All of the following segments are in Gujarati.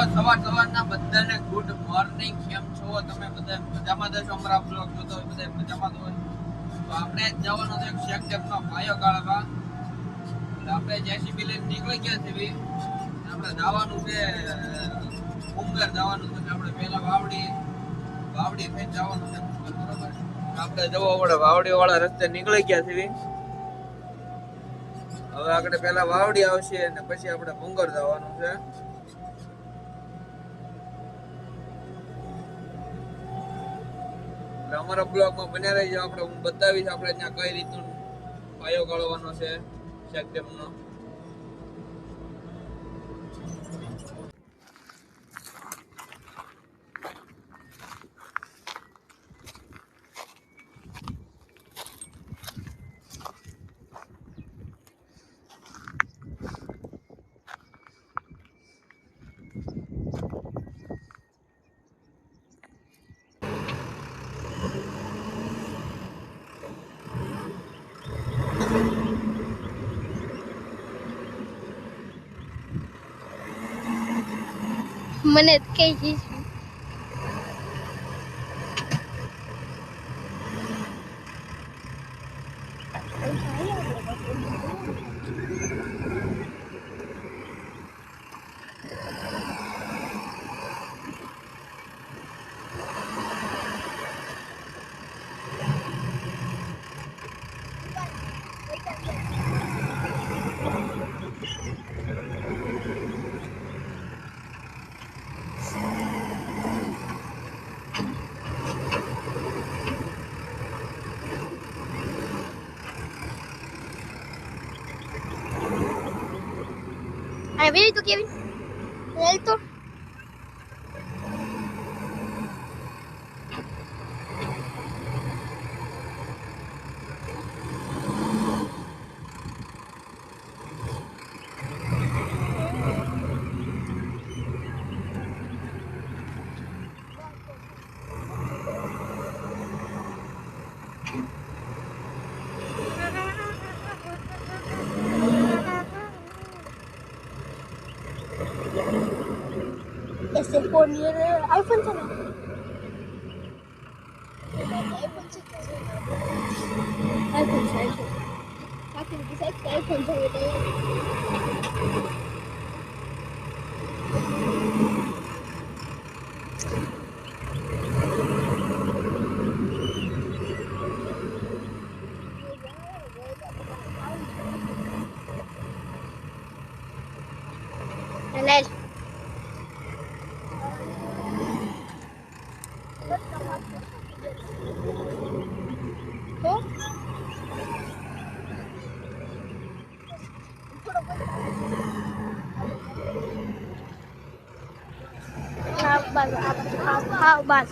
સવાર સવારના બધાને ગુડ મોર્નિંગ કેમ છો? તમે બધા મજામાં છો અમારા બ્લોગ જોતો હોય, બધા મજામાં તો આપણે જવાનો છે શેક ડેમનો પાયો ગાળવા એટલે આપણે જેસીબી લઈને નીકળી ગયા છીએ આપણે જવાનું છે ઉંગર જવાનું છે. આપણે પહેલા વાવડી વાવડી થઈ જવાનું છે આપણે જવો પડે વાવડી વાળા રસ્તે નીકળી ગયા છીએ હવે આગળ પહેલા વાવડી આવશે અને પછી આપણે ભૂંગર જવાનું છે. અમારા બ્લોગમાં બન્યા રહેજો. આપણે હું બતાવીશ આપણે ત્યાં કઈ રીતનું પાયો ગાળવાનો છે ચેક મને જ કઈ આવી તો કેવી? હેલ તો. 过年了，iPhone 在哪？iPhone 手机，iPhone 手机，iPhone 手机，iPhone 手机。બસ આવ બસ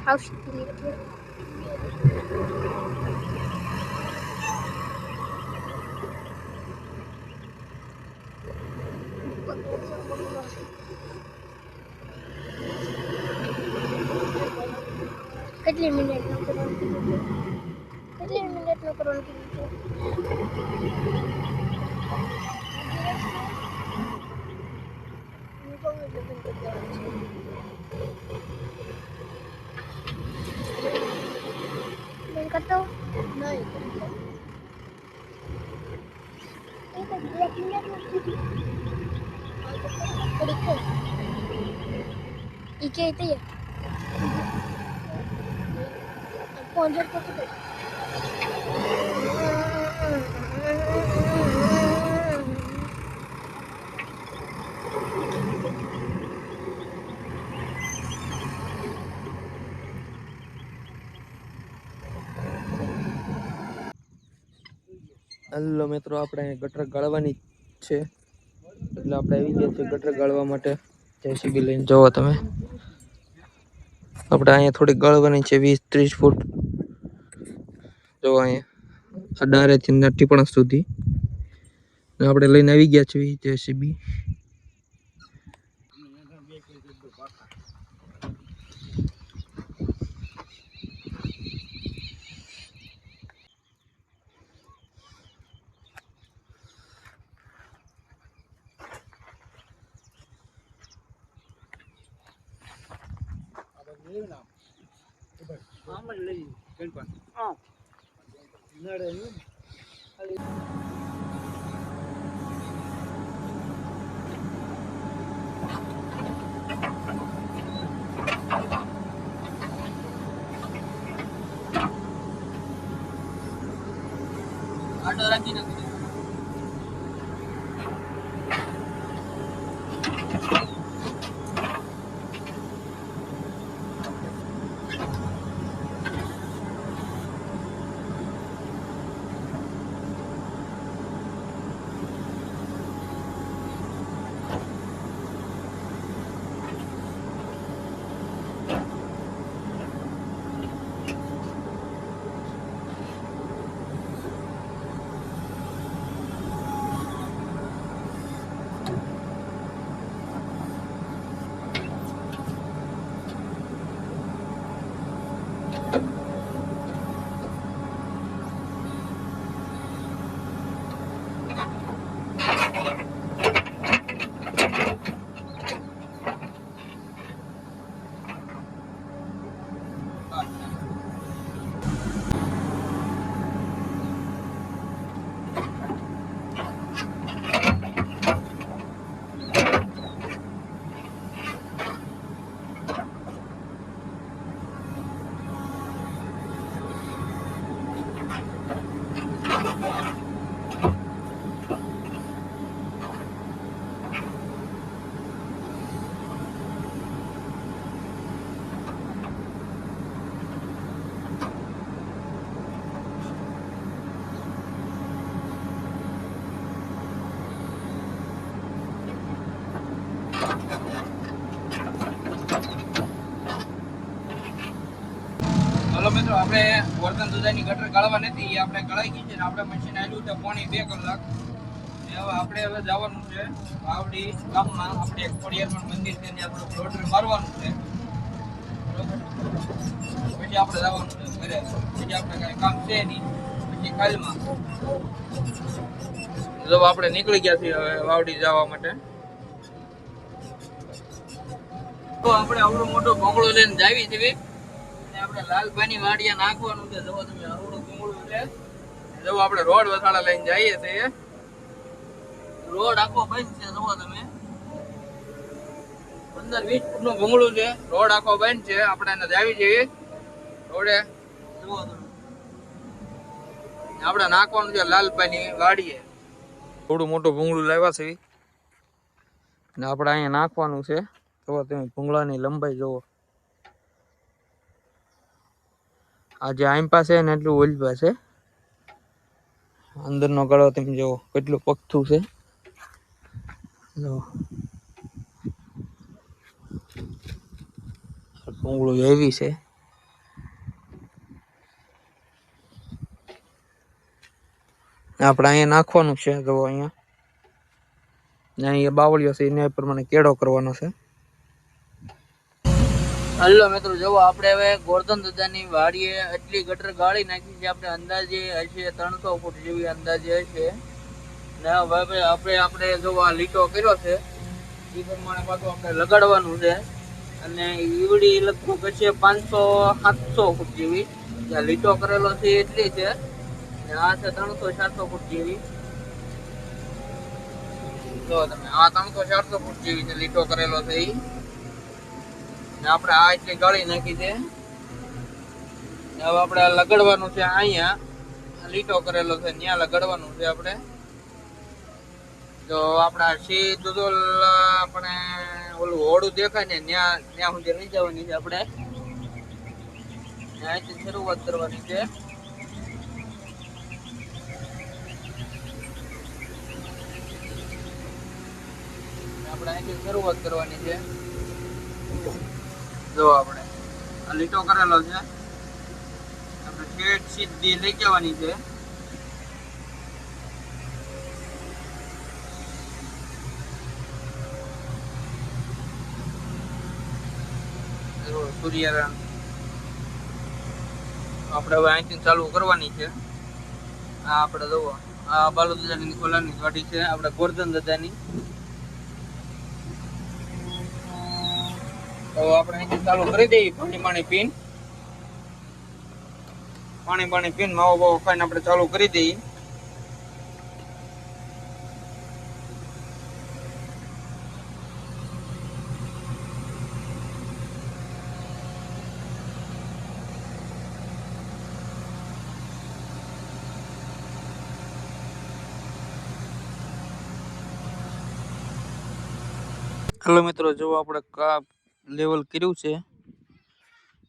હાઉસ કેટલી મિનિટનું કરવાનું? કેટલી મિનિટનું કરવાનું? કીધું છે? હું કહું એટલે બંધ કરી દેવાનું છે. બંધ કરતો નહીં એ તો એક મિનિટનું કીધું થોડીક તો. ઈ કે તૈયાર પહોંચે તો કેટલું? હલો મિત્રો, આપણે ગટર ગાળવાની છે. એટલે આપણે આવી ગયા છીએ ગટર ગાળવા માટે. જેસીબી લઈને જાઓ તમે. આપણે અહીંયા થોડી ગાળવાની છે, વીસ, ત્રીસ ફૂટ. જો અહીંયા. અડારેથી નટીપણ સુધી. આપણે લઈને આવી ગયા છીએ જેસીબી આટો રાખી નાખો હલો મિત્રો, આપણે વર્તન દુધાની ગટર ગાળવા નથી, એ આપણે ગળાઈ ગઈ છે ને આપણે મશીન આવ્યું છે પોણી બે કલાક. હવે આપણે હવે જવાનું છે વાવડી ગામમાં, આપણે એક ખોડિયારમાં મંદિર છે, ત્યાં આપણે રોટરી મારવાનું છે. પછી આપણે જવાનું છે ઘરે. પછી આપણે કાંઈ કામ છે નહીં. પછી કાલમાં. જો આપણે નીકળી ગયા છીએ હવે વાવડી જવા માટે. તો આપણે આવડો મોટો ભોંગળો લઈને જાવી છીએ. આપણે રોડ જઈએ આખો બંધ છે જો એને જાવી જઈએ રોડે. જુઓ તમે. આપણે નાખવાનું છે લાલભાઈની વાડીએ. થોડું મોટું ભૂંગળું લાવ્યા છે. ને આપણે અહીંયા નાખવાનું છે. તો તમે, ભૂંગળાની લંબાઈ જુઓ. આ જે આઈમ પાસે ને એટલું ઓલ પાસે. અંદરનો ગળો તમે જુઓ કેટલું પગથું છે. જો. ભૂંગળું એવી છે. આપણે અહીંયા નાખવાનું છે જો અહીંયા. અહીંયા બાવળીઓ છે, એને પ્રમાણે કેળો કરવાનો છે. હલો મિત્રો, જુઓ આપણે હવે ગોરધન દાદાની વાડીએ એટલી ગટર ગાળી નાખી છે. આપણે અંદાજે હશે ત્રણસો ફૂટ જેવી અંદાજે હશે. ને હવે આપણે આપણે જો આ લીટો કર્યો છે. એ પ્રમાણે પાછું આપણે લગાડવાનું છે. અને ઈવડી લગભગ હશે પાંચસો, સાતસો ફૂટ જેવી. જ્યાં લીટો કરેલો છે એટલી છે. ને આ છે ત્રણસો, ચારસો ફૂટ જેવી. જો તમે, આ ત્રણસો, ચારસો ફૂટ જેવી છે લીટો કરેલો છે ઈ. આપણે આ એટલી ગળી નાખી છે. હવે આપણે લગાડવાનું છે અહીંયા. લીટો કરેલો છે ત્યાં લગાડવાનું છે આપણે. તો આપણા સીધું તો આપણે ઓલું હોડું દેખાય ને ત્યાં ત્યાં સુધી લઈ જવાની છે આપણે. ત્યાંથી શરૂઆત કરવાની છે. આપણે અહીંથી શરૂઆત કરવાની છે. જો આપણે. આ લીટો કરેલો છે. આપણે ઠેઠ સીધી લઈ જવાની છે. સૂર્યરણ આપણે હવે અહીંથી ચાલુ કરવાની છે. આ આપણે જુઓ આ બાલુ દાદાની ખોલાની વાડી છે. આપણે ગોરધન દાદાની. તો આપણે અહીંથી ચાલુ કરી દઈએ પાણી પાણી પીન પાણી પાણી પીન માવો બાવો ખાઈને આપણે ચાલુ કરી દઈએ હેલો મિત્રો જો આપણે કા લેવલ કર્યું છે.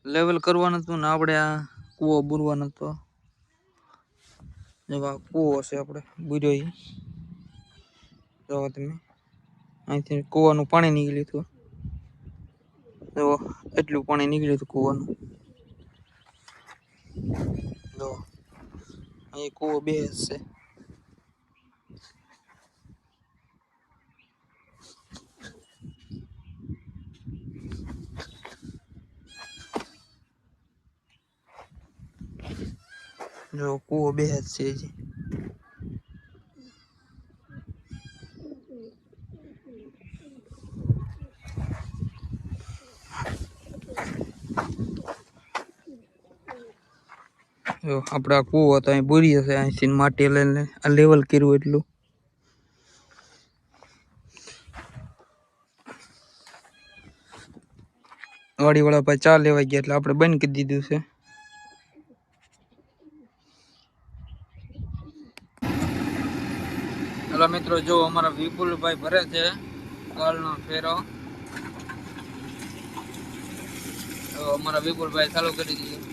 લેવલ કરવાનું હતું ને આપણે આ કૂવો બુરવાનો હતો. જેવા કૂવો છે આપણે બુર્યો જોવો તમે અહીંથી કૂવાનું પાણી નીકળ્યું હતું. જુઓ એટલું પાણી નીકળ્યું હતું કૂવાનું. જો અહીં કૂવો બે છે. જો કૂવો બે જ છે હજી. જો આપણે કૂવો હતો અહીં બોરી હશે અહીંથી માટી લઈને આ લેવલ કર્યું એટલું. વાડીવાળા ભાઈ ચા લેવા ગયા એટલે આપણે બંધ કરી દીધું છે હેલો મિત્રો જો અમારા વિપુલભાઈ ભરે છે કાલનો ફેરો. અમારા વિપુલભાઈ ચાલુ કરી દીધું.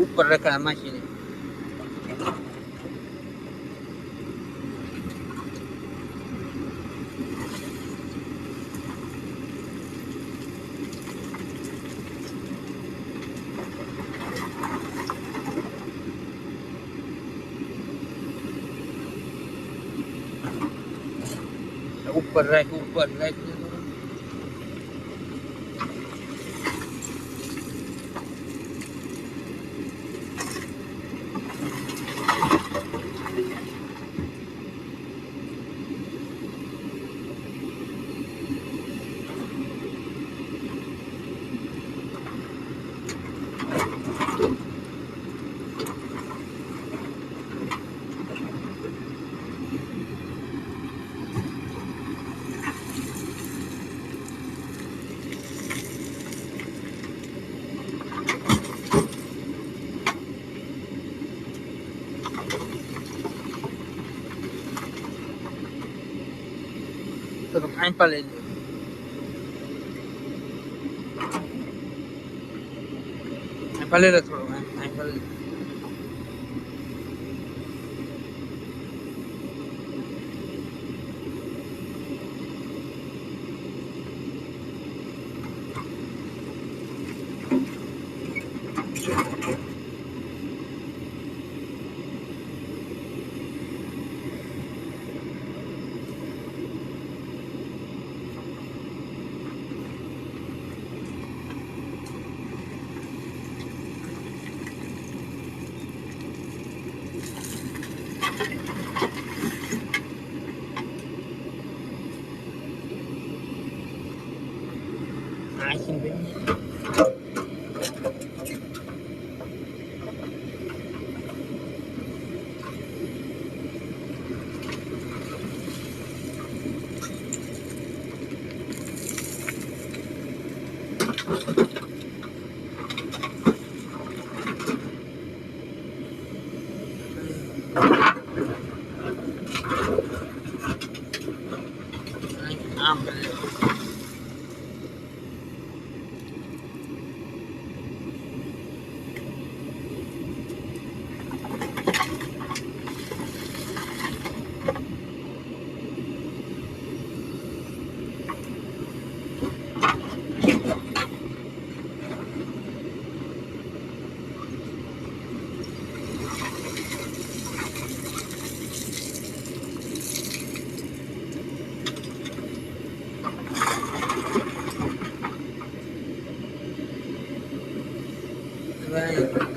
ऊपर रखा रहा मशीन ऊपर रख ऊपर रख તો ફાઈન પા લઈ લો ફાઈન લો થોડો ફાઈન પા લઈ લો આશીન ભાઈ આ